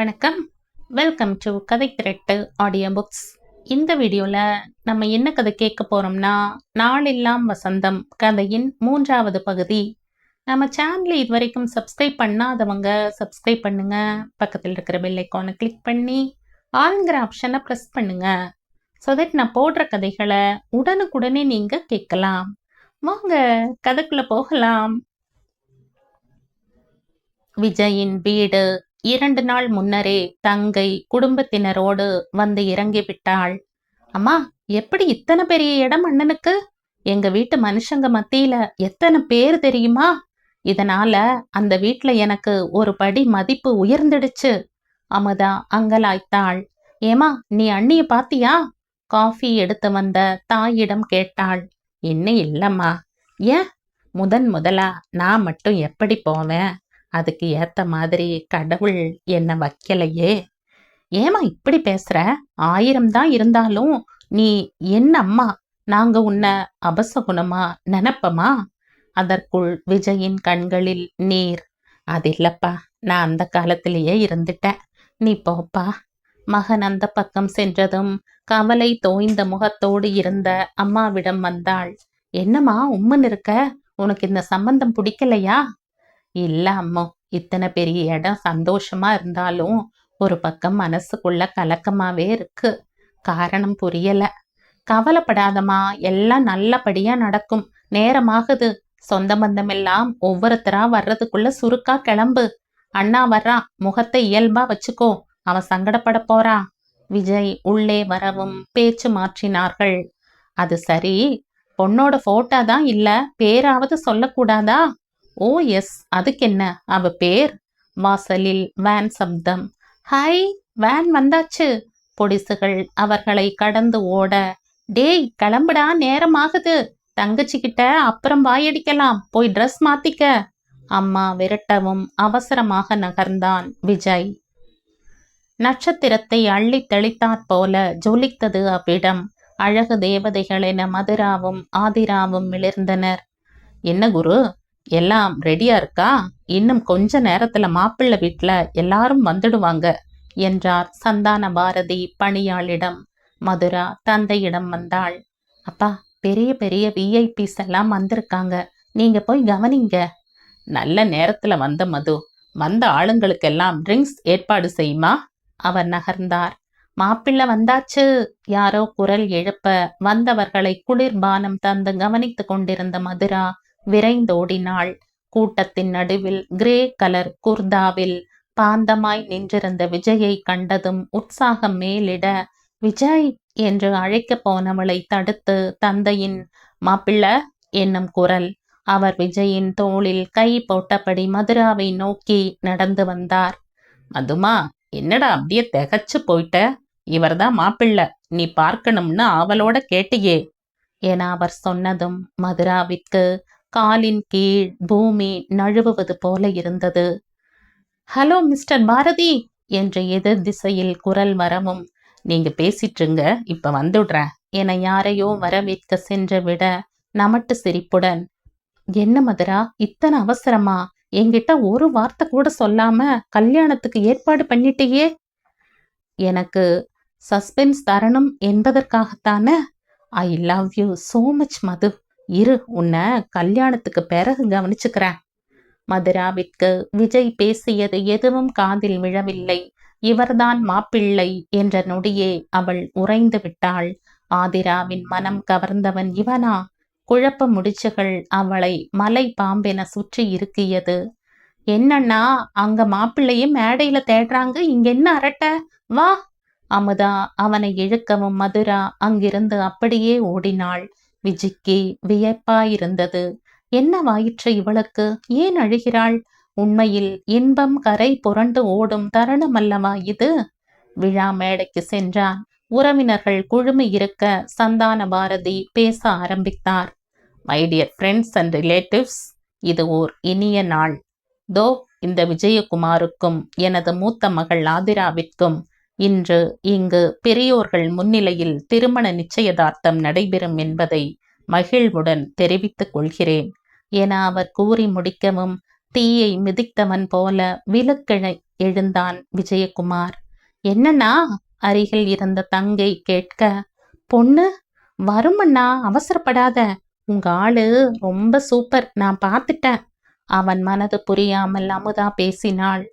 வணக்கம். Welcome to கதை திரட்டு audio books இந்த வீடியோவில் நம்ம என்ன கதை கேட்க போகிறோம்னா நாளெல்லாம் வசந்தம் கதையின் மூன்றாவது பகுதி. நம்ம சேனலை இது வரைக்கும் சப்ஸ்கிரைப் பண்ணாதவங்க சப்ஸ்கிரைப் பண்ணுங்க. பக்கத்தில் இருக்கிற பெல் ஐக்கானை கிளிக் பண்ணி ஆளுங்கிற ஆப்ஷனை ப்ரெஸ் பண்ணுங்க. ஸோ தட் நான் போடுற கதைகளை உடனுக்குடனே நீங்கள் கேட்கலாம். வாங்க கதைக்குள்ள போகலாம். விஜயின் வீடு இரண்டு நாள் முன்னரே தங்கை குடும்பத்தினரோடு வந்து இறங்கி விட்டாள். அம்மா எப்படி இத்தனை பெரிய இடம் அண்ணனுக்கு? எங்க வீட்டு மனுஷங்க மத்தியில எத்தனை பேர் தெரியுமா? இதனால அந்த வீட்ல எனக்கு ஒரு படி மதிப்பு உயர்ந்துடுச்சு அமுதா அங்கலாய்த்தாள். ஏமா நீ அண்ணிய பாத்தியா? காஃபி எடுத்து வந்த தாயிடம் கேட்டாள். இன்னும் இல்லம்மா. ஏன்? முதன் முதலா நான் மட்டும் எப்படி போவேன்? அதுக்கு ஏத்த மாதிரி கடவுள் என்ன வைக்கலையே? ஏமா இப்படி பேசுற? ஆயிரம் தான் இருந்தாலும் நீ என்ன அம்மா நாங்க உன்னை அபசகுணமா நினப்பமா? அதற்குள் விஜயின் கண்களில் நீர். அது இல்லப்பா நான் அந்த காலத்திலேயே இருந்துட்டேன். நீ போப்பா. மகன் அந்த பக்கம் சென்றதும் கவலை தோய்ந்த முகத்தோடு இருந்த அம்மாவிடம் வந்தாள். என்னம்மா உம்மன் இருக்க? உனக்கு இந்த சம்பந்தம் பிடிக்கலையா? இல்ல அம்மா இத்தனை பெரிய இடம் சந்தோஷமா இருந்தாலும் ஒரு பக்கம் மனசுக்குள்ள கலக்கமாவே இருக்கு. காரணம் புரியல. கவலைப்படாதமா எல்லாம் நல்லபடியா நடக்கும். நேரமாகுது. சொந்த பந்தம் எல்லாம் ஒவ்வொருத்தரா வர்றதுக்குள்ள சுருக்கா கிளம்பு. அண்ணா வர்றான் முகத்தை இயல்பா வச்சுக்கோ. அவன் சங்கடப்பட போறான் விஜய் உள்ளே வரவும் பேச்சு மாற்றினார்கள். அது சரி பொண்ணோட போட்டோ தான் இல்ல பேராவது சொல்லக்கூடாதா? ஓ எஸ் அதுக்கென்ன? அவ பேர்? வாசலில் வேன் சப்தம். ஹாய் வேன் வந்தாச்சு. பொடிசுகள் அவர்களை கடந்து ஓட. டேய் கிளம்புடா நேரமாகுது. தங்கச்சிக்கிட்ட அப்புறம் வாயடிக்கலாம். போய் ட்ரெஸ் மாத்திக்க. அம்மா விரட்டவும் அவசரமாக நகர்ந்தான் விஜய். நட்சத்திரத்தை அள்ளி தெளித்தாற் போல ஜொலித்தது அவ்விடம். அழகு தேவதைகள் என மதுராவும் ஆதிராவும் மிளிர்ந்தனர். என்ன குரு? எல்லாம் ரெடியா இருக்கா? இன்னும் கொஞ்ச நேரத்துல மாப்பிள்ளை வீட்டுல எல்லாரும் வந்துடுவாங்க என்றார் சந்தான பாரதி பணியாளிடம். மதுரா தந்தையிடம் வந்தாள். அப்பா பெரிய பெரிய விஐபிஸ் எல்லாம் வந்திருக்காங்க. நீங்க போய் கவனிங்க. நல்ல நேரத்துல வந்த மது. வந்த ஆளுங்களுக்கெல்லாம் ட்ரிங்க்ஸ் ஏற்பாடு செய்யுமா? அவர் நகர்ந்தார். மாப்பிள்ளை வந்தாச்சு. யாரோ குரல் எழுப்ப வந்தவர்களை குளிர்பானம் தந்து கவனித்துக் கொண்டிருந்த மதுரா விரைந்தோடினாள். கூட்டத்தின் நடுவில் கிரே கலர் குர்தாவில் பாந்தமாய் நின்றிருந்த விஜயை கண்டதும் உற்சாகம் மேலிட விஜய் என்று அழைக்கப் போனவளை தடுத்து தந்தையின் மாப்பிள்ள என்னும் குரல். அவர் விஜயின் தோளில் கை போட்டபடி மதுராவை நோக்கி நடந்து வந்தார். மதுமா என்னடா அப்படியே திகச்சு போயிட்ட? இவர்தான் மாப்பிள்ள. நீ பார்க்கணும்னு ஆவலோட கேட்டியே. என அவர் சொன்னதும் மதுராவிற்கு காலின் கீழ் பூமி நழுவுவது போல இருந்தது. ஹலோ மிஸ்டர் பாரதி என்ற எதிர் திசையில் குரல் மரமும் நீங்க பேசிட்டுருங்க இப்ப வந்துடுறேன் என யாரையோ வரவேற்க சென்று விட நமட்டு சிரிப்புடன் என்ன மதுரா இத்தனை அவசரமா? என்கிட்ட ஒரு வார்த்தை கூட சொல்லாம கல்யாணத்துக்கு ஏற்பாடு பண்ணிட்டியே? எனக்கு சஸ்பென்ஸ் தரணும் என்பதற்காகத்தானே? I love you so much Madhu. இரு உன்னை கல்யாணத்துக்கு பிறகு கவனிச்சுக்கிறேன். மதுராவிற்கு விஜய் பேசியது எதுவும் காதில் விழவில்லை. இவர்தான் மாப்பிள்ளை என்ற நொடியே அவள் உறைந்து விட்டாள். ஆதிராவின் மனம் கவர்ந்தவன் இவனா? குழப்ப முடிச்சுகள் அவளை மலை பாம்பென சுற்றி இருக்கியது என்னன்னா அங்க மாப்பிள்ளையும் மேடையில தேடுறாங்க இங்க என்ன அரட்ட? வா! அமுதா அவனை இழுக்கவும் மதுரா அங்கிருந்து அப்படியே ஓடினாள். விஜிக்கு வியப்பாயிருந்தது என்னவாயிற்று இவளுக்கு? ஏன் அழுகிறாள்? உண்மையில் இன்பம் கரை புரண்டு ஓடும் தருணம் அல்லவா இது? விழா மேடைக்கு சென்றான். உறவினர்கள் குழுமி இருக்க சந்தான பாரதி பேச ஆரம்பித்தார். My dear friends and relatives இது ஓர் இனிய நாள். தோ இந்த விஜயகுமாருக்கும் எனது மூத்த மகள் ஆதிராவிற்கும் இன்று இங்கு பெரியோர்கள் முன்னிலையில் திருமண நிச்சயதார்த்தம் நடைபெறும் என்பதை மகிழ்வுடன் தெரிவித்துக் கொள்கிறேன். என அவர் கூறி முடிக்கவும் தீயை மிதித்தவன் போல விலக்கிழை எழுந்தான் விஜயகுமார். என்னண்ணா? அருகில் இருந்த தங்கை கேட்க பொண்ணு வருமண்ணா அவசரப்படாத. உங்க ஆளு ரொம்ப சூப்பர் நான் பார்த்துட்டேன். அவன் மனது புரியாமல் அமுதா பேசினாள்.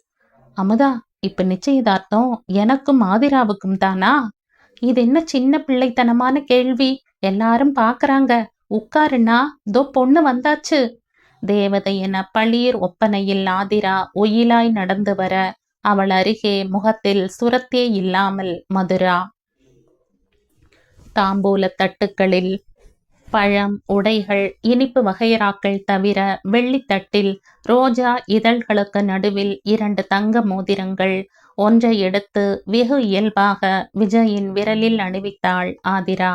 அமுதா இப்ப நிச்சயதார்த்தம் எனக்கும் ஆதிராவுக்கும் தானா? இது என்ன சின்ன பிள்ளைத்தனமான கேள்வி. எல்லாரும் பாக்குறாங்க. உட்காருண்ணா தோ பொண்ணு வந்தாச்சு. தேவதை என பளிர் ஒப்பனையில் ஆதிரா ஒயிலாய் நடந்து வர அவள் அருகே முகத்தில் சுரத்தே இல்லாமல் மதுரா. தாம்பூல தட்டுக்களில் பழம் உடைகள் இனிப்பு வகையறாக்கள் தவிர வெள்ளித்தட்டில் ரோஜா இதழ்களுக்கு நடுவில் இரண்டு தங்க மோதிரங்கள். ஒன்றை எடுத்து வெகு இயல்பாக விஜயின் விரலில் அணிவித்தாள் ஆதிரா.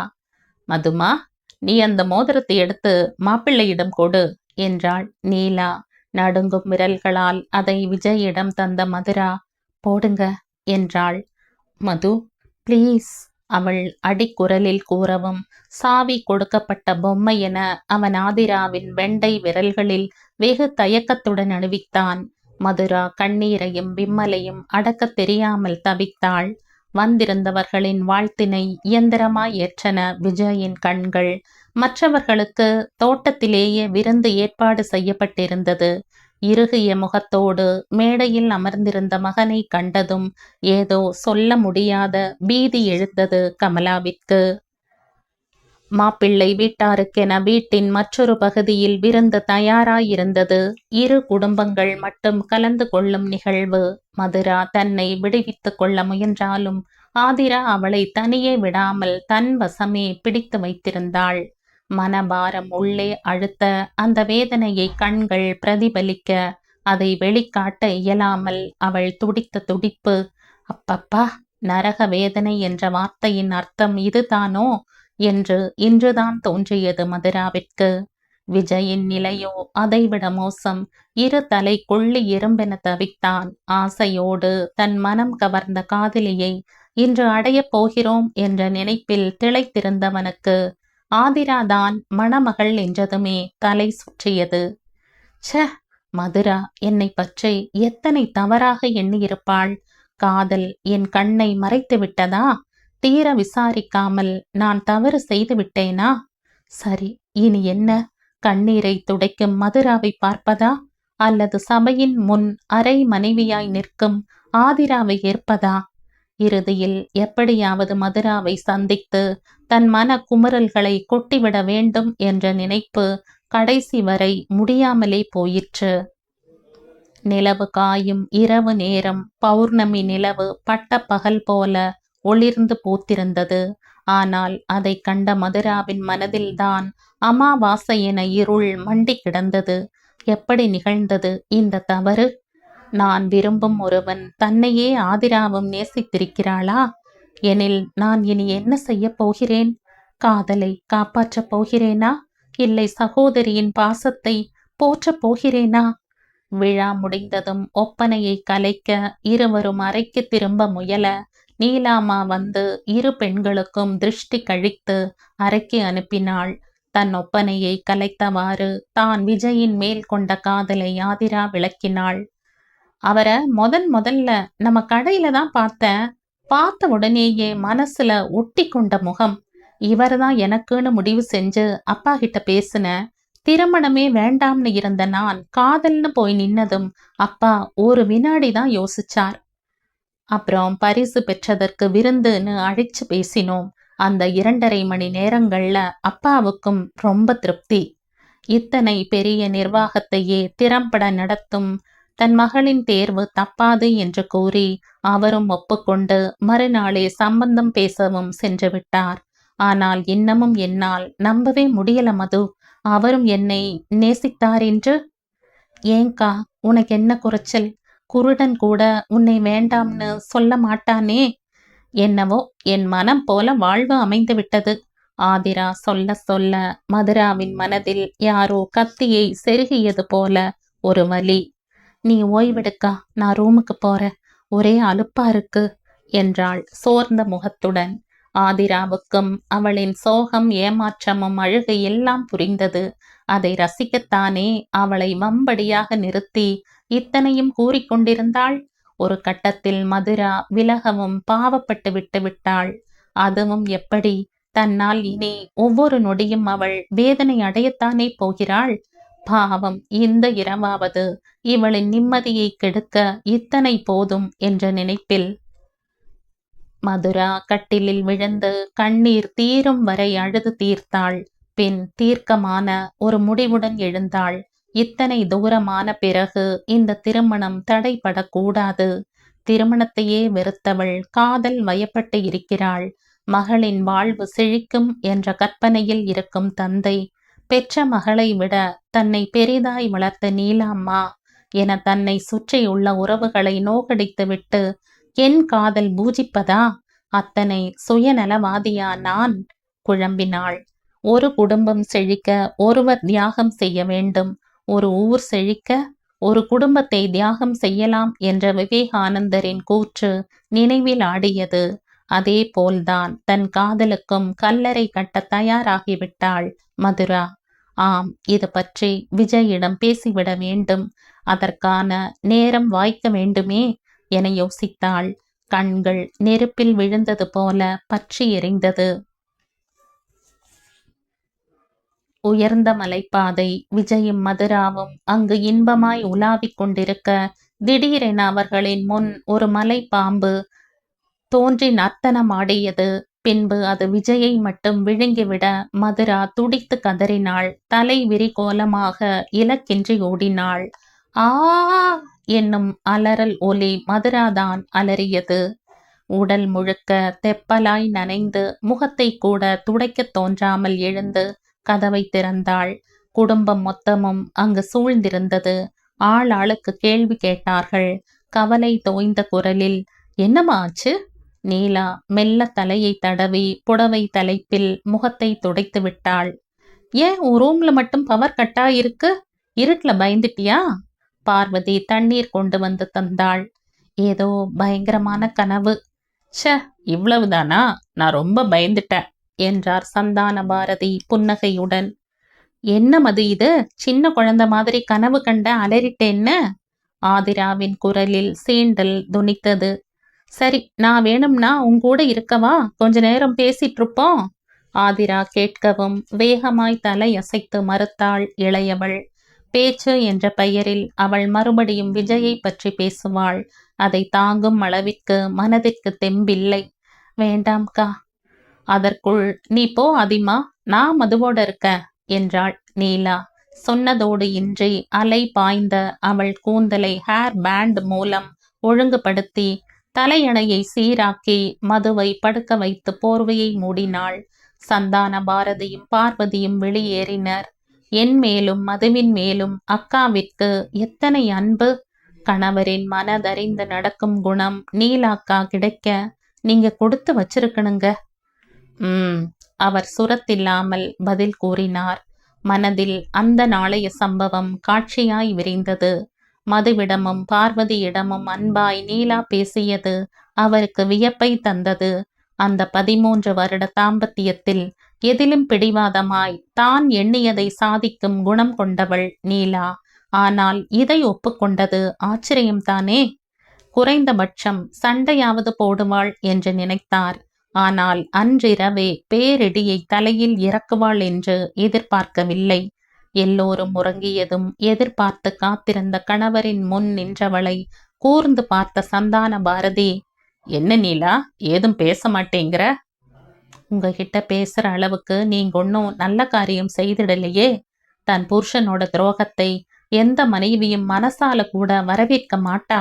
மதுமா நீ அந்த மோதிரத்தை எடுத்து மாப்பிள்ளையிடம் கொடு என்றாள் நீலா. நடுங்கும் விரல்களால் அதை விஜயிடம் தந்த மதுரா போடுங்க என்றாள். மது ப்ளீஸ். அவள் அடிக்குரலில் கூறவும் சாவி கொடுக்கப்பட்ட பொம்மை என அவன் ஆதிராவின் வெண்டை விரல்களில் வெகு தயக்கத்துடன் அணிவித்தான். மதுரா கண்ணீரையும் விம்மலையும் அடக்கத் தெரியாமல் தவித்தாள். வந்திருந்தவர்களின் வாழ்த்தினை இயந்திரமாய் ஏற்றன விஜயின் கண்கள். மற்றவர்களுக்கு தோட்டத்திலேயே விருந்து ஏற்பாடு செய்யப்பட்டிருந்தது. இறுகிய முகத்தோடு மேடையில் அமர்ந்திருந்த மகனை கண்டதும் ஏதோ சொல்ல முடியாத பீதி எழுந்தது கமலாவிற்கு. மாப்பிள்ளை வீட்டாருக்கென வீட்டின் மற்றொரு பகுதியில் விருந்து தயாராயிருந்தது. இரு குடும்பங்கள் மட்டும் கலந்து கொள்ளும் நிகழ்வு. மதுரா தன்னை விடுவித்துக் கொள்ள முயன்றாலும் ஆதிரா அவளை தனியே விடாமல் தன் வசமே பிடித்து வைத்திருந்தாள். மனபாரம் உள்ளே அழுத்த அந்த வேதனையை கண்கள் பிரதிபலிக்க அதை வெளிக்காட்ட இயலாமல் அவள் துடித்த துடிப்பு அப்பப்பா நரக வேதனை என்ற வார்த்தையின் அர்த்தம் இதுதானோ? என்று இன்றுதான் தோன்றியது மதுராவிற்கு. விஜயின் நிலையோ அதைவிட மோசம். இரு தலை கொள்ளி எறும்பென தவித்தான். ஆசையோடு தன் மனம் கவர்ந்த காதலியை இன்று அடையப் போகிறோம் என்ற நினைப்பில் திளைத்திருந்தவனுக்கு ஆதிராதான் மணமகள் என்றதுமே தலை சுற்றியது. ச்ச மதுரா என்னை பற்றி எத்தனை தவறாக எண்ணியிருப்பாள்? காதல் என் கண்ணை மறைத்து விட்டதா? தீர விசாரிக்காமல் நான் தவறு செய்து விட்டேனா? சரி இனி என்ன? கண்ணீரை துடைக்கும் மதுராவை பார்ப்பதா? அல்லது சபையின் முன் அரை மனைவியாய் நிற்கும் ஆதிராவை ஏற்பதா? இறுதியில் எப்படியாவது மதுராவை சந்தித்து தன் மன குமுறல்களை கொட்டிவிட வேண்டும் என்ற நினைப்பு கடைசி வரை முடியாமலே போயிற்று. நிலவு காயும் இரவு நேரம் பௌர்ணமி நிலவு பட்ட பகல் போல ஒளிர்ந்து பூத்திருந்தது. ஆனால் அதை கண்ட மதுராவின் மனதில்தான் அமாவாசை என இருள் மண்டி கிடந்தது. எப்படி நிகழ்ந்தது இந்த தவறு? நான் விரும்பும் ஒருவன் தன்னையே ஆதிராவும் நேசித்திருக்கிறாளா? எனில் நான் இனி என்ன செய்யப் போகிறேன்? காதலை காப்பாற்றப் போகிறேனா? இல்லை சகோதரியின் பாசத்தை போற்றப் போகிறேனா? விழா முடிந்ததும் ஒப்பனையை கலைக்க இருவரும் அறைக்கு திரும்ப முயல நீலாமா வந்து இரு பெண்களுக்கும் திருஷ்டி கழித்து அறைக்கு அனுப்பினாள். தன் ஒப்பனையை கலைத்தவாறு தான் விஜயின் மேல் கொண்ட காதலை ஆதிரா விளக்கினாள். அவரை முதன் முதல்ல நம்ம கடையில தான் பார்த்தேன். பார்த்த உடனேயே மனசுல ஒட்டி கொண்ட முகம். இவர்தான் எனக்குன்னு முடிவு செஞ்சு அப்பா கிட்ட பேசின. திருமணமே வேண்டாம்னு இருந்த நான் காதல்னு போய் நின்னதும் அப்பா ஒரு வினாடி தான் யோசிச்சார். அப்புறம் பரிசு பெற்றதற்கு விருந்துன்னு அழைச்சு பேசினோம். அந்த இரண்டரை மணி நேரங்கள்ல அப்பாவுக்கும் ரொம்ப திருப்தி. இத்தனை பெரிய நிர்வாகத்தையே திறம்பட நடத்தும் தன் மகளின் தேர்வு தப்பாது என்று கூறி அவரும் ஒப்புக்கொண்டு மறுநாளே சம்பந்தம் பேசவும் சென்று விட்டார். ஆனால் இன்னமும் என்னால் நம்பவே முடியல மது. அவரும் என்னை நேசித்தார் என்று? ஏங்கா உனக்கு என்ன குறைச்சல்? குருடன் கூட உன்னை வேண்டாம்னு சொல்ல மாட்டானே? என்னவோ என் மனம் போல வாழ்வு அமைந்து விட்டது. ஆதிரா சொல்ல சொல்ல மதுராவின் மனதில் யாரோ கத்தியை செருகியது போல ஒரு வலி நீ ஓய்வெடுக்கா நான் ரூமுக்கு போறேன். ஒரே அலுப்பா இருக்கு என்றாள் சோர்ந்த முகத்துடன். ஆதிராவுக்கும் அவளின் சோகம் ஏமாற்றமும் அழுகை எல்லாம் புரிந்தது. அதை ரசிக்கத்தானே அவளை வம்படியாக நிறுத்தி இத்தனையும் கூறிக்கொண்டிருந்தாள் ஒரு கட்டத்தில் மதுரா விலகவும் பாவப்பட்டு விட்டு விட்டாள். அதுவும் எப்படி? தன்னால் இனி ஒவ்வொரு நொடியும் அவள் வேதனை அடையத்தானே போகிறாள்? பாவம் இந்த இரவாவது. இவளின் நிம்மதியை கெடுக்க இத்தனை போதும் என்ற நினைப்பில் மதுரா கட்டிலில் விழுந்து கண்ணீர் தீரும் வரை அழுது தீர்த்தாள். பின் தீர்க்கமான ஒரு முடிவுடன் எழுந்தாள். இத்தனை தூரமான பிறகு இந்த திருமணம் தடைபடக்கூடாது. திருமணத்தையே வெறுத்தவள் காதல் வயப்பட்டு இருக்கிறாள். மகளின் வாழ்வு செழிக்கும் என்ற கற்பனையில் இருக்கும் தந்தை பெற்ற மகளை விட தன்னை பெரிதாய் வளர்த்த நீலாம்மா என தன்னை சுற்றியுள்ள உறவுகளை நோகடித்துவிட்டு என் காதல் பூஜிப்பதா? அத்தனை சுயநலவாதியா நான்? குழம்பினாள். ஒரு குடும்பம் செழிக்க ஒருவர் தியாகம் செய்ய வேண்டும். ஒரு ஊர் செழிக்க ஒரு குடும்பத்தை தியாகம் செய்யலாம் என்ற விவேகானந்தரின் கூற்று நினைவில் ஆடியது. அதே போல்தான் தன் காதலுக்கும் கல்லறை கட்ட தயாராகிவிட்டாள் மதுரா. ஆம் இது பற்றி விஜயிடம் பேசிவிட வேண்டும். அதற்கான நேரம் வாய்க்க வேண்டுமே என யோசித்தாள். கண்கள் நெருப்பில் விழுந்தது போல பற்றி எரிந்தது. உயர்ந்த மலைப்பாதை விஜயும் மதுராவும் அங்கு இன்பமாய் உலாவிக் கொண்டிருக்க திடீரென அவர்களின் முன் ஒரு மலைப்பாம்பு தோன்றி நர்த்தனமாடியது. பின்பு அது விஜயை மட்டும் விழுங்கிவிட மதுரா துடித்து கதறினாள். தலை விரிகோலமாக இலக்கின்றி ஓடினாள். ஆ என்னும் அலறல் ஒலி மதுராதான் அலறியது. உடல் முழுக்க தெப்பலாய் நனைந்து முகத்தை கூட துடைக்கத் தோன்றாமல் எழுந்து கதவை திறந்தாள். குடும்பம் மொத்தமும் அங்கு சூழ்ந்திருந்தது. ஆள் ஆளுக்கு கேள்வி கேட்டார்கள். கவலை தோய்ந்த குரலில் என்னமாச்சு ஆச்சு? நீலா மெல்ல தலையை தடவி புடவை தலைப்பில் முகத்தை துடைத்து விட்டாள். ஏன் உன் ரூம்ல மட்டும் பவர் கட்டா இருக்கு இருட்டில் பயந்துட்டியா? பார்வதி தண்ணீர் கொண்டு வந்து தந்தாள். ஏதோ பயங்கரமான கனவு. ச்ச இவ்வளவுதானா? நான் ரொம்ப பயந்துட்டேன் என்றார் சந்தான பாரதி புன்னகையுடன். என்ன மது இது? சின்ன குழந்தை மாதிரி கனவு கண்ட அலறிட்டேன்னு? ஆதிராவின் குரலில் சீண்டல் துணித்தது. சரி நான் வேணும்னா உன் கூட இருக்கவா? கொஞ்ச நேரம் பேசிட்டு இருப்போம் ஆதிரா கேட்கவும் வேகமாய் தலை அசைத்து மறுத்தாள் இளையவள். பேச்சு என்ற பெயரில் அவள் மறுபடியும் விஜயை பற்றி பேசுவாள். அதை தாங்கும் அளவிற்கு மனதிற்கு தெம்பில்லை. வேண்டாம்கா அதற்குள் நீ போ அதிமா. நான் மதுவோட இருக்க என்றாள் நீலா. சொன்னதோடு இன்றி அலை பாய்ந்த அவள் கூந்தலை ஹேர் பேண்ட் மூலம் ஒழுங்குபடுத்தி தலையணையை சீராக்கி மதுவை படுக்க வைத்து போர்வையை மூடினாள். சந்தான பாரதியும் பார்வதியும் வெளியேறினர். என் மேலும் மதுவின் மேலும் அக்காவிற்கு எத்தனை அன்பு? கணவரின் மனதறிந்து நடக்கும் குணம் நீலாக்கா கிடைக்க நீங்க கொடுத்து வச்சிருக்கணுங்க. ம் அவர் சுரத்தில்லாமல் பதில் கூறினார். மனதில் அந்த நாளைய சம்பவம் காட்சியாய் விரிந்தது. மதுவிடமும் பார்வதியிடமும் அன்பாய் நீலா பேசியது அவருக்கு வியப்பை தந்தது. அந்த பதிமூன்று வருட தாம்பத்தியத்தில் எதிலும் பிடிவாதமாய் தான் எண்ணியதை சாதிக்கும் குணம் கொண்டவள் நீலா. ஆனால் இதை ஒப்புக்கொண்டது ஆச்சரியம்தானே குறைந்தபட்சம் சண்டையாவது போடுவாள் என்று நினைத்தார். ஆனால் அன்றிரவே பேரிடியை தலையில் இறக்குவாள் என்று எதிர்பார்க்கவில்லை. எல்லோரும் உறங்கியதும் எதிர்பார்த்து காத்திருந்த கணவரின் முன் நின்றவளை கூர்ந்து பார்த்த சந்தான பாரதி என்ன நீலா ஏதும் பேச மாட்டேங்கிற? உங்ககிட்ட பேசுற அளவுக்கு நீங்க ஒன்றும் நல்ல காரியம் செய்திடலையே. தன் புருஷனோட துரோகத்தை எந்த மனைவியும் மனசால கூட வரவேற்க மாட்டா.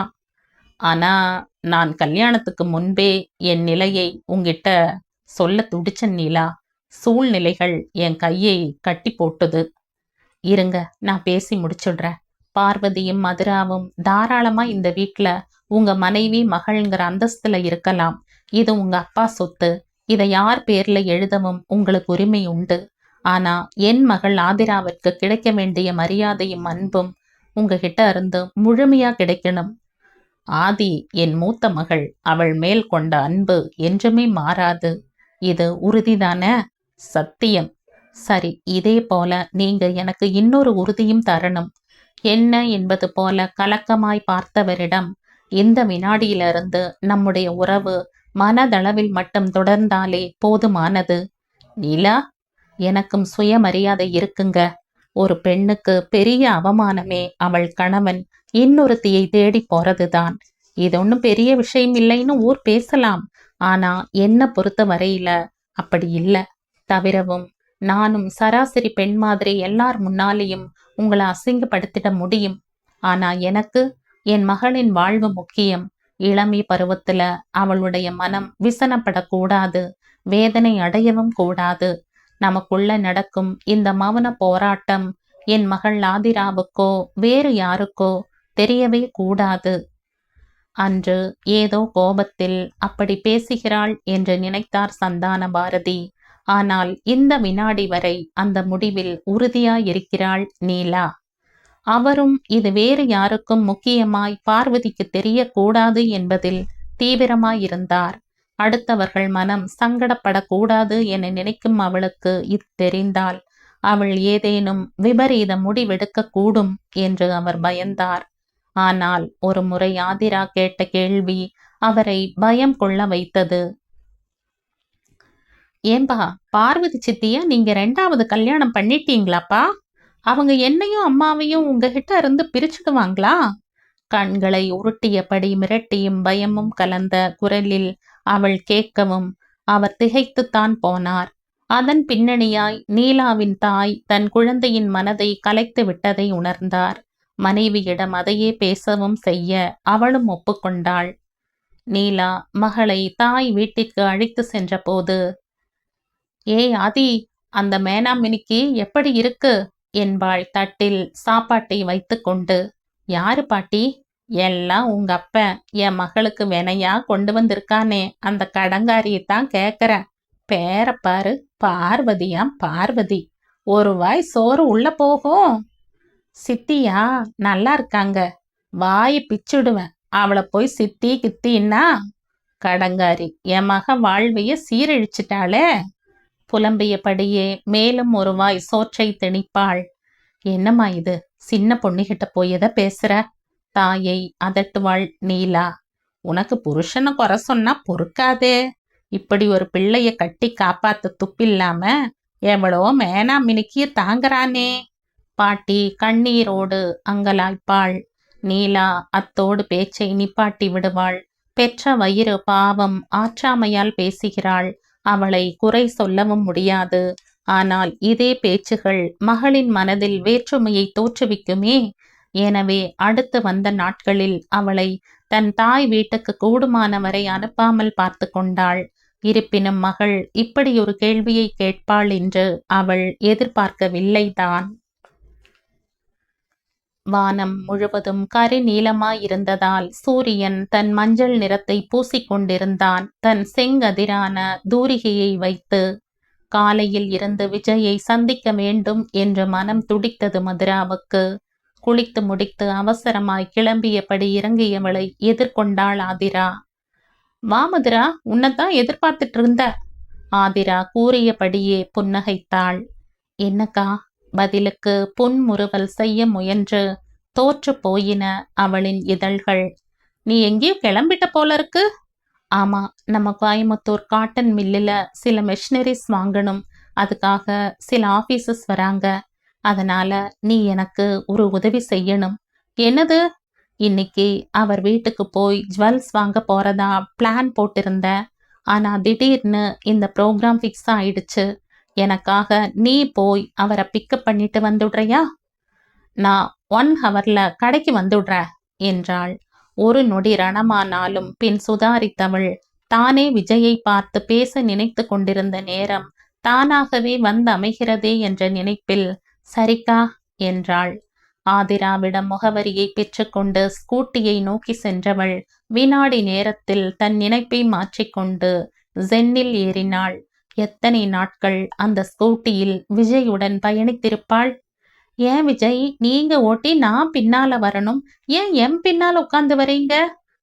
ஆனா நான் கல்யாணத்துக்கு முன்பே என் நிலையை உங்கிட்ட சொல்ல துடிச்சன் நீலா. சூழ்நிலைகள் என் கையை கட்டி போட்டுது. இருங்க நான் பேசி முடிச்சுடுறேன். பார்வதியும் மதுராவும் தாராளமா இந்த வீட்ல உங்க மனைவி மகள்ங்கிற அந்தஸ்துல இருக்கலாம். இது உங்க அப்பா சொத்து. இதை யார் பேர்ல எழுதவும் உங்களுக்கு உரிமை உண்டு. ஆனா என் மகள் ஆதிராவிற்கு கிடைக்க வேண்டிய மரியாதையும் அன்பும் உங்ககிட்ட இருந்து முழுமையா கிடைக்கணும். ஆதி என் மூத்த மகள் அவள் மேல் கொண்ட அன்பு என்றுமே மாறாது. இது உறுதிதானே? சத்தியம். சரி இதே போல நீங்க எனக்கு இன்னொரு உறுதியும் தரணும். என்ன என்பது போல கலக்கமாய் பார்த்தவரிடம் இந்த வினாடியிலிருந்து நம்முடைய உறவு மனதளவில் மட்டும் தொடர்ந்தாலே போதுமானது. நீலா எனக்கும் சுயமரியாதை இருக்குங்க. ஒரு பெண்ணுக்கு பெரிய அவமானமே அவள் கணவன் இன்னொருத்தியை தேடி போறதுதான். இது ஒன்றும் பெரிய விஷயம் இல்லைன்னு ஊர் பேசலாம். ஆனா என்ன பொறுத்த வரையில அப்படி இல்ல. தவிரவும் நானும் சராசரி பெண் மாதிரி எல்லார் முன்னாலேயும் உங்களை அசிங்கப்படுத்திட முடியும். ஆனா எனக்கு என் மகளின் வாழ்வு முக்கியம். இளமை பருவத்துல அவளுடைய மனம் விசனப்படக்கூடாது. வேதனை அடையவும் கூடாது. நமக்குள்ள நடக்கும் இந்த மௌன போராட்டம் என் மகள் ஆதிராவுக்கோ வேறு யாருக்கோ தெரியவே கூடாது. அன்று ஏதோ கோபத்தில் அப்படி பேசுகிறாள் என்று நினைத்தார் சந்தான பாரதி. ஆனால் இந்த வினாடி வரை அந்த முடிவில் உறுதியாயிருக்கிறாள் நீலா. அவரும் இது வேறு யாருக்கும் முக்கியமாய் பார்வதிக்கு தெரியக்கூடாது என்பதில் தீவிரமாயிருந்தார். அடுத்தவர்கள் மனம் சங்கடப்படக்கூடாது என நினைக்கும் அவளுக்கு இது தெரிந்தால் அவள் ஏதேனும் விபரீத முடிவெடுக்க கூடும் என்று அவர் பயந்தார். ஆனால் ஒரு முறை ஆதிரா கேட்ட கேள்வி அவரை பயம் கொள்ள வைத்தது ஏம்பா பார்வதி சித்திய நீங்க ரெண்டாவது கல்யாணம் பண்ணிட்டீங்களாப்பா? அவங்க என்னையும் அம்மாவையும் உங்ககிட்ட இருந்து பிரிச்சுடுவாங்களா கண்களை உருட்டியபடி மிரட்டியும் பயமும் கலந்த குரலில் அவள் கேட்கவும் அவர் திகைத்துத்தான் போனார். அதன் பின்னணியாய் நீலாவின் தாய் தன் குழந்தையின் மனதை கலைத்து விட்டதை உணர்ந்தார். மனைவியிடம் அதையே பேசவும் செய்ய அவளும் ஒப்புக்கொண்டாள். நீலா மகளை தாய் வீட்டிற்கு அழைத்து சென்றபோது ஏய் ஆதி அந்த மேனாமினிக்கு எப்படி இருக்கு? என்பாள் தட்டில் சாப்பாட்டை வைத்து கொண்டு. யாரு பாட்டி? எல்லாம் உங்க அப்ப. என் மகளுக்கு வினையா கொண்டு வந்திருக்கானே. அந்த கடங்காரியை தான் பேர பாரு பார்வதியாம் பார்வதி. ஒரு வாய் சோறு உள்ள போகும் சித்தியா நல்லா இருக்காங்க. வாயை பிச்சுடுவேன். அவளை போய் சித்தி கித்தின்னா? கடங்காரி என் மக வாழ்வைய சீரழிச்சிட்டாளே. புலம்பியபடியே மேலும் ஒரு வாய் சோற்றை திணிப்பாள். என்னம்மா இது? சின்ன பொண்ணுகிட்ட போய் எதை பேசுற? தாயை அதட்டுவாள் நீலா. உனக்கு புருஷனை குறை சொன்னா பொறுக்காதே. இப்படி ஒரு பிள்ளைய கட்டி காப்பாத்த துப்பில்லாம எவ்வளோ மேனா மினுக்கிய தாங்குறானே. பாட்டி கண்ணீரோடு அங்கலாய்ப்பாள். நீலா அத்தோடு பேச்சை நிப்பாட்டி விடுவாள். பெற்ற வயிறு பாவம் ஆற்றாமையால் பேசுகிறாள். அவளை குறை சொல்லவும் முடியாது. ஆனால் இதே பேச்சுகள் மகளின் மனதில் வேற்றுமையை தோற்றுவிக்குமே. எனவே அடுத்து வந்த நாட்களில் அவளை தன் தாய் வீட்டுக்கு கூடுமானவரை அனுப்பாமல் பார்த்து கொண்டாள். இருப்பினும் மகள் இப்படி ஒரு கேள்வியை கேட்பாள் என்று அவள் எதிர்பார்க்கவில்லைதான். வானம் முழுவதும் கரிநீலமாயிருந்ததால் சூரியன் தன் மஞ்சள் நிறத்தை பூசிக்கொண்டிருந்தான். தன் செங்கதிரான தூரிகையை வைத்து காலையில் இருந்து விஜயை சந்திக்க வேண்டும் என்று மனம் துடித்தது மதுராவுக்கு. குளித்து முடித்து அவசரமாய் கிளம்பியபடி இறங்கியவளை எதிர்கொண்டாள் ஆதிரா. வா மதுரா உன்னைத்தான் எதிர்பார்த்துட்டு இருந்த ஆதிரா கூறியபடியே புன்னகைத்தாள். என்னக்கா பதிலுக்கு புன்முறுவல் செய்ய முயன்று தோற்று போயின அவளின் இதழ்கள். நீ எங்கேயோ கிளம்பிட்ட போல இருக்கு ஆமா நம்ம கோயமுத்தூர் காட்டன் மில்லில் சில மெஷினரிஸ் வாங்கணும். அதுக்காக சில ஆபீசஸ் வராங்க. அதனால நீ எனக்கு ஒரு உதவி செய்யணும். என்னது? இன்னைக்கு அவர் வீட்டுக்கு போய் ஜுவல்ஸ் வாங்க போறதா பிளான் போட்டிருந்தேன். ஆனா திடீர்னு இந்த ப்ரோக்ராம் ஃபிக்ஸ் ஆயிடுச்சு. எனக்காக நீ போய் அவரை பிக்கப் பண்ணிட்டு வந்துடுறியா? நான் ஒன் ஹவர்ல கடைக்கு வந்துடுற என்றாள். ஒரு நொடி ரணமானாலும் பின் சுதாரித்தவள் தானே விஜயை பார்த்து பேச நினைத்து கொண்டிருந்த நேரம் தானாகவே வந்து அமைகிறதே என்ற நினைப்பில் சரிக்கா என்றாள். ஆதிராவிடம் முகவரியை பெற்றுக்கொண்டு ஸ்கூட்டியை நோக்கி சென்றவள் வினாடி நேரத்தில் தன் நினைப்பை மாற்றிக்கொண்டு ஜென்னில் ஏறினாள். எத்தனை நாட்கள் அந்த ஸ்கூட்டியில் விஜயுடன் பயணித்திருப்பாள்? ஏன் விஜய் நீங்க ஓட்டி நான் பின்னால வரணும். ஏன் எம் பின்னால உட்கார்ந்து வரீங்க?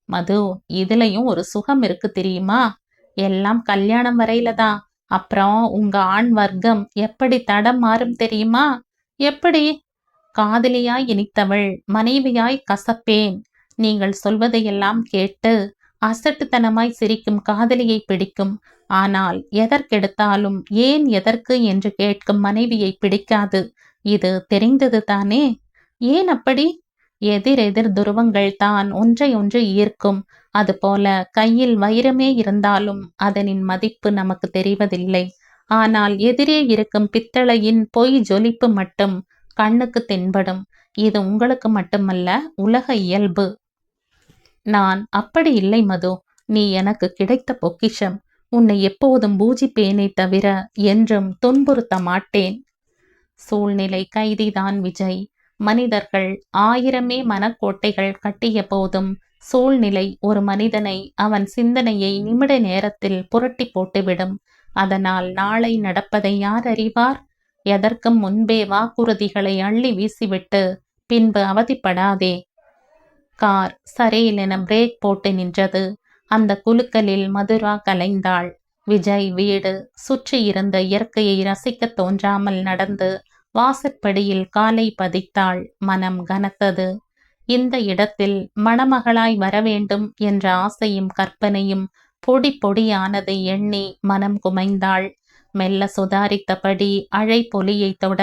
மது இதுலயும் ஒரு சுகம் இருக்கு தெரியுமா? எல்லாம் கல்யாணம் வரையில தான். அப்புறம் உங்க ஆண் வர்க்கம் எப்படி தடம் மாறும் தெரியுமா? எப்படி? காதலியாய் இனித்தவள் மனைவியாய் கசப்பேன். நீங்கள் சொல்வதையெல்லாம் கேட்டு அசட்டுத்தனமாய் சிரிக்கும் காதலியை பிடிக்கும். ஆனால் எதற்கெடுத்தாலும் ஏன் எதற்கு என்று கேட்கும் மனைவியை பிடிக்காது. இது தெரிந்தது தானே? ஏன் அப்படி? எதிரெதிர் துருவங்கள் தான் ஒன்றை ஒன்று ஈர்க்கும். அதுபோல கையில் வைரமே இருந்தாலும் அதனின் மதிப்பு நமக்கு தெரிவதில்லை. ஆனால் எதிரே இருக்கும் பித்தளையின் பொய் ஜொலிப்பு மட்டும் கண்ணுக்கு தென்படும். இது உங்களுக்கு மட்டுமல்ல உலக இயல்பு. நான் அப்படி இல்லை மது. நீ எனக்கு கிடைத்த பொக்கிஷம். உன்னை எப்போதும் பூஜிப்பேனே தவிர என்றும் துன்புறுத்த மாட்டேன். சூழ்நிலை கைதிதான் விஜய். மனிதர்கள் ஆயிரமே மனக்கோட்டைகள் கட்டிய போதும் சூழ்நிலை ஒரு மனிதனை அவன் சிந்தனையை நிமிட நேரத்தில் புரட்டி போட்டுவிடும். அதனால் நாளை நடப்பதை யார் அறிவார்? எதற்கும் முன்பே வாக்குறுதிகளை அள்ளி வீசிவிட்டு பின்பு அவதிப்படாதே. கார் சரையிலென பிரேக் போட்டு நின்றது. அந்த குலுக்கலில் மதுரா கலைந்தாள். விஜய் வீடு சுற்றி இருந்த இயற்கையை ரசிக்க தோன்றாமல் நடந்து வாசற்படியில் காலை பதித்தாள். மனம் கனத்தது. இந்த இடத்தில் மணமகளாய் வரவேண்டும் என்ற ஆசையும் கற்பனையும் பொடி பொடியானதை எண்ணி மனம் குமைந்தாள். மெல்ல சுதாரித்தபடி அழை பொலியை தொட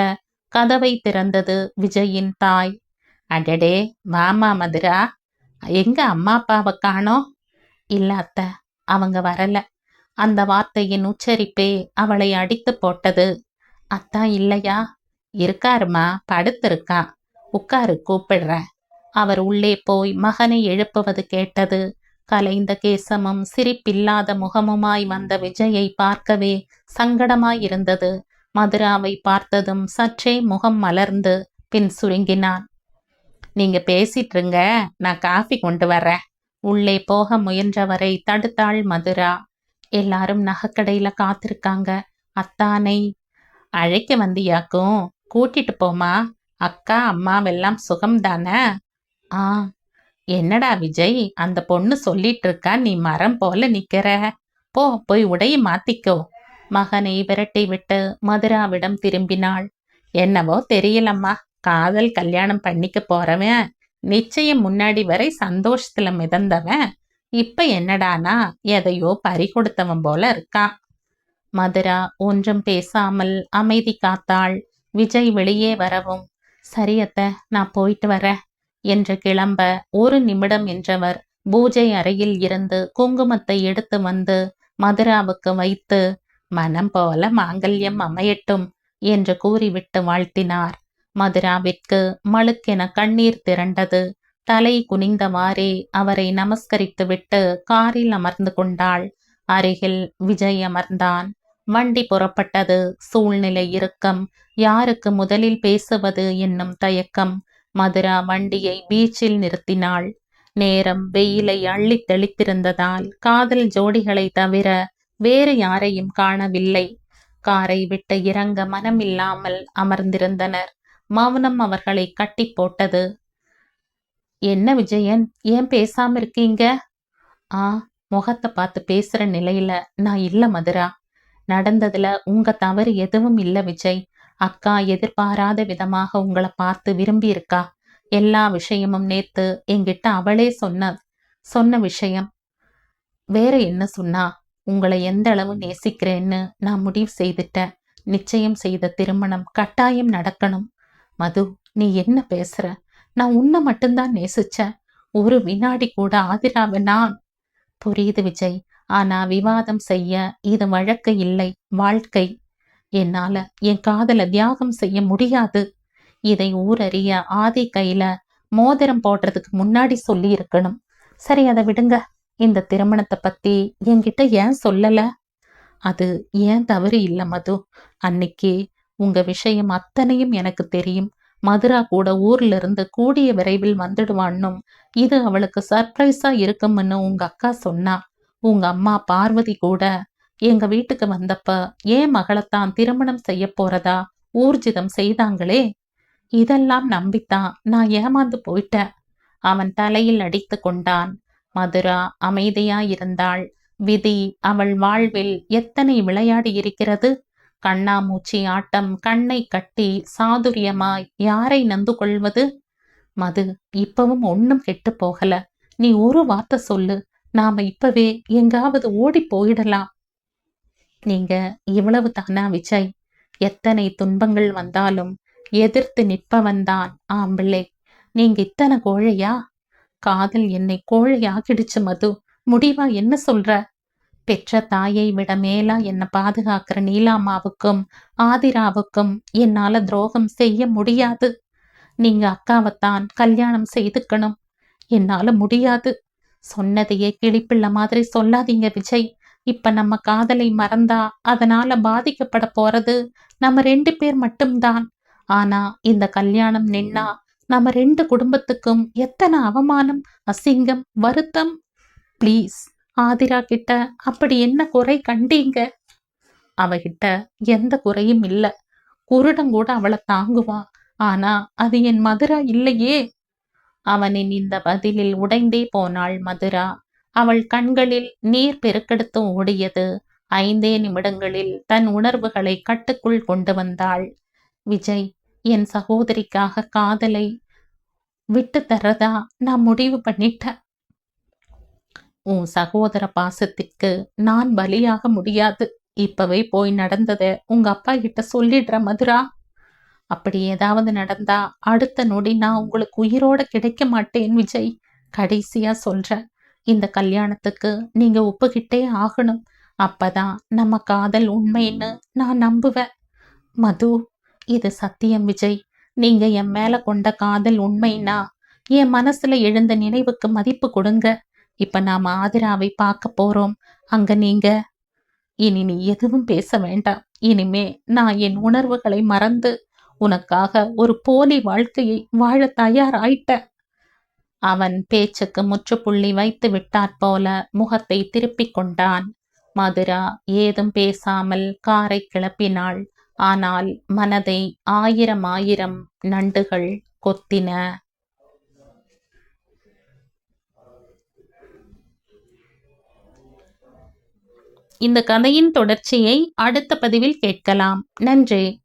கதவை திறந்தது விஜயின் தாய். அடடே வாமா மதுரா? எங்க அம்மா அப்பாவை காணோம்? இல்ல அத்த அவங்க வரல. அந்த வார்த்தையின் உச்சரிப்பே அவளை அடித்து போட்டது. அத்தா இல்லையா? இருக்காருமா படுத்திருக்கா உட்காரு கூப்பிடுறேன். அவர் உள்ளே போய் மகனை எழுப்புவது கேட்டது. கலைந்த கேசமும் சிரிப்பில்லாத முகமுமாய் வந்த விஜயை பார்க்கவே சங்கடமாயிருந்தது மதுராவை பார்த்ததும் சற்றே முகம் மலர்ந்து பின் சுருங்கினான். நீங்க பேசிட்டுருங்க நான் காஃபி கொண்டு வரேன். உள்ளே போக முயன்றவரை தடுத்தாள் மதுரா. எல்லாரும் நகைக்கடையில காத்திருக்காங்க. அத்தானை அழைக்க வந்தியாக்கும். கூட்டிட்டு போமா அக்கா அம்மாவெல்லாம் சுகம்தானே? ஆ என்னடா விஜய் அந்த பொண்ணு சொல்லிட்டு இருக்கா நீ மரம் போல நிக்கிற. போ போய் உடைய மாத்திக்கோ. மகனை விரட்டி விட்டு மதுராவிடம் திரும்பினாள். என்னவோ தெரியலம்மா. காதல் கல்யாணம் பண்ணிக்க போறவன் நிச்சயம் முன்னாடி வரை சந்தோஷத்துல மிதந்தவன் இப்ப என்னடானா எதையோ பறி கொடுத்தவன் போல இருக்கான். மதுரா ஒன்றும் பேசாமல் அமைதி காத்தாள். விஜய் வெளியே வரவும் சரியத்த நான் போயிட்டு வரேன் என்று கிளம்ப ஒரு நிமிடம் என்றவர் பூஜை அறையில் இருந்து குங்குமத்தை எடுத்து வந்து மதுராவுக்கு வைத்து மனம் போல மாங்கல்யம் அமையட்டும் என்று கூறிவிட்டு வாழ்த்தினார். மதுராவிற்கு மழுக்கென கண்ணீர் திரண்டது. தலை குனிந்தவாறே அவரை நமஸ்கரித்துவிட்டு காரில் அமர்ந்து கொண்டாள். அருகில் விஜய் அமர்ந்தான். வண்டி புறப்பட்டது. சூழ்நிலை இறுக்கம். யாருக்கு முதலில் பேசுவது என்னும் தயக்கம். மதுரா வண்டியை பீச்சில் நிறுத்தினாள். நேரம் வெயிலை அள்ளி தெளித்திருந்ததால் காதல் ஜோடிகளை தவிர வேறு யாரையும் காணவில்லை. காரை விட்டு இறங்க மனமில்லாமல் அமர்ந்திருந்தனர். மௌனம் அவர்களை கட்டி போட்டது. என்ன விஜயன்? ஏன் பேசாம இருக்கீங்க? ஆ முகத்தை பார்த்து பேசுற நிலையில நான் இல்ல மதுரா. நடந்ததுல உங்க தவறு எதுவும் இல்ல விஜய். அக்கா எதிர்பாராத விதமாக உங்களை பார்த்து விரும்பி இருக்கா எல்லா விஷயமும் நேத்து என்கிட்ட அவளே சொன்ன சொன்ன விஷயம். வேற என்ன சொன்னா உங்களை எந்த அளவு நேசிக்கிறேன்னு நான் முடிவு செய்துட்டேன். நிச்சயம் செய்த திருமணம் கட்டாயம் நடக்கணும். மது நீ என்ன பேசுற? நான் உன்னை மட்டும்தான் நேசிச்சேன். ஒரு வினாடி கூட ஆதிராவ நான். புரியுது விஜய். ஆனா விவாதம் செய்ய இது வழக்கு இல்லை வாழ்க்கை. என்னால என் காதல தியாகம் செய்ய முடியாது. இதை ஊரறிய ஆதி கையில மோதிரம் போடுறதுக்கு முன்னாடி சொல்லி இருக்கணும் சரி அதை விடுங்க. இந்த திருமணத்தை பத்தி என்கிட்ட ஏன் சொல்லல? அது ஏன் தவறு இல்ல மது? அன்னைக்கு உங்க விஷயம் அத்தனையும் எனக்கு தெரியும். மதுரா கூட ஊர்ல இருந்து கூடிய விரைவில் வந்துடுவான்னும். இது அவளுக்கு சர்ப்ரைஸா இருக்கும்னு உங்க அக்கா சொன்னா. உங்க அம்மா பார்வதி கூட. எங்க வீட்டுக்கு வந்தப்ப ஏன் மகளைத்தான் திருமணம் செய்ய போறதா ஊர்ஜிதம் செய்தாங்களே? இதெல்லாம் நம்பித்தான் நான் ஏமாந்து போயிட்டேன். அவன் தலையில் அடித்து கொண்டான். மதுரா அமைதியாயிருந்தாள். விதி அவள் வாழ்வில் எத்தனை விளையாடி இருக்கிறது? கண்ணாமூச்சி ஆட்டம் கண்ணை கட்டி சாதுரியமாய் யாரை நந்து கொள்வது? மது இப்பவும் ஒன்னும் கெட்டு போகல. நீ ஒரு வார்த்தை சொல்லு. நாம இப்பவே எங்காவது ஓடி போயிடலாம். நீங்க இவ்வளவு தானா விஜய்? எத்தனை துன்பங்கள் வந்தாலும் எதிர்த்து நிற்பவன்தான் ஆம்பிள்ளை நீங்க இத்தனை கோழையா? காதல் என்னை கோழையாக்கிடுச்சு மது. முடிவா என்ன சொல்ற? பெற்ற தாயை விட மேலா என்னை பாதுகாக்கிற நீலாமாவுக்கும் ஆதிராவுக்கும் என்னால துரோகம் செய்ய முடியாது. நீங்க அக்காவைத்தான் கல்யாணம் செய்துக்கணும். என்னால முடியாது. சொன்னதையே கிளிப்பிள்ள மாதிரி சொல்லாதீங்க விஜய். இப்ப நம்ம காதலை மறந்தா அதனால பாதிக்கப்பட போறது நம்ம ரெண்டு பேர் மட்டும்தான். ஆனா இந்த கல்யாணம் நின்னா நம்ம ரெண்டு குடும்பத்துக்கும் எத்தனை அவமானம் அசிங்கம் வருத்தம்? ப்ளீஸ். ஆதிரா கிட்ட அப்படி என்ன குறை கண்டீங்க? அவகிட்ட எந்த குறையும் இல்ல. குருடங்கூட அவளை தாங்குவா. ஆனா அது என் மதுரா இல்லையே? அவனின் இந்த பதிலில் உடைந்தே போனாள் மதுரா. அவள் கண்களில் நீர் பெருக்கெடுத்து ஓடியது. ஐந்தே நிமிடங்களில் தன் உணர்வுகளை கட்டுக்குள் கொண்டு வந்தாள். விஜய் என் சகோதரிக்காக காதலை விட்டு தரதா நான் முடிவு பண்ணிட்டேன். உன் சகோதர பாசத்திற்கு நான் பலியாக முடியாது. இப்பவே போய் நடந்தத உங்க அப்பா கிட்ட சொல்லிடுற மதுரா. அப்படி ஏதாவது நடந்தா அடுத்த நொடி நான் உங்களுக்கு உயிரோட கிடைக்க மாட்டேன் விஜய். கடைசியா சொல்றேன் இந்த கல்யாணத்துக்கு நீங்க ஒப்புக்கிட்டே ஆகணும். அப்பதான் நம்ம காதல் உண்மைன்னு நான் நம்புவேன். மது இது சத்தியம் விஜய். நீங்க என் மேல கொண்ட காதல் உண்மைன்னா என் மனசுல எழுந்த நினைவுக்கு மதிப்பு கொடுங்க. இப்ப நாம ஆதிராவை பார்க்க போறோம். அங்க நீங்க. இனி நீ எதுவும் பேச வேண்டாம். இனிமே நான் என் உணர்வுகளை மறந்து உனக்காக ஒரு போலி வாழ்க்கையை வாழ தயாராயிட்ட அவன் பேச்சுக்கு முற்றுப்புள்ளி வைத்து விட்டாற் போல முகத்தை திருப்பிக் கொண்டான். மதுரா ஏதும் பேசாமல் காரை கிளப்பினாள். ஆனால் மனதை ஆயிரம் ஆயிரம் நண்டுகள் கொத்தின இந்த கதையின் தொடர்ச்சியை அடுத்த பதிவில் கேட்கலாம். நன்றி.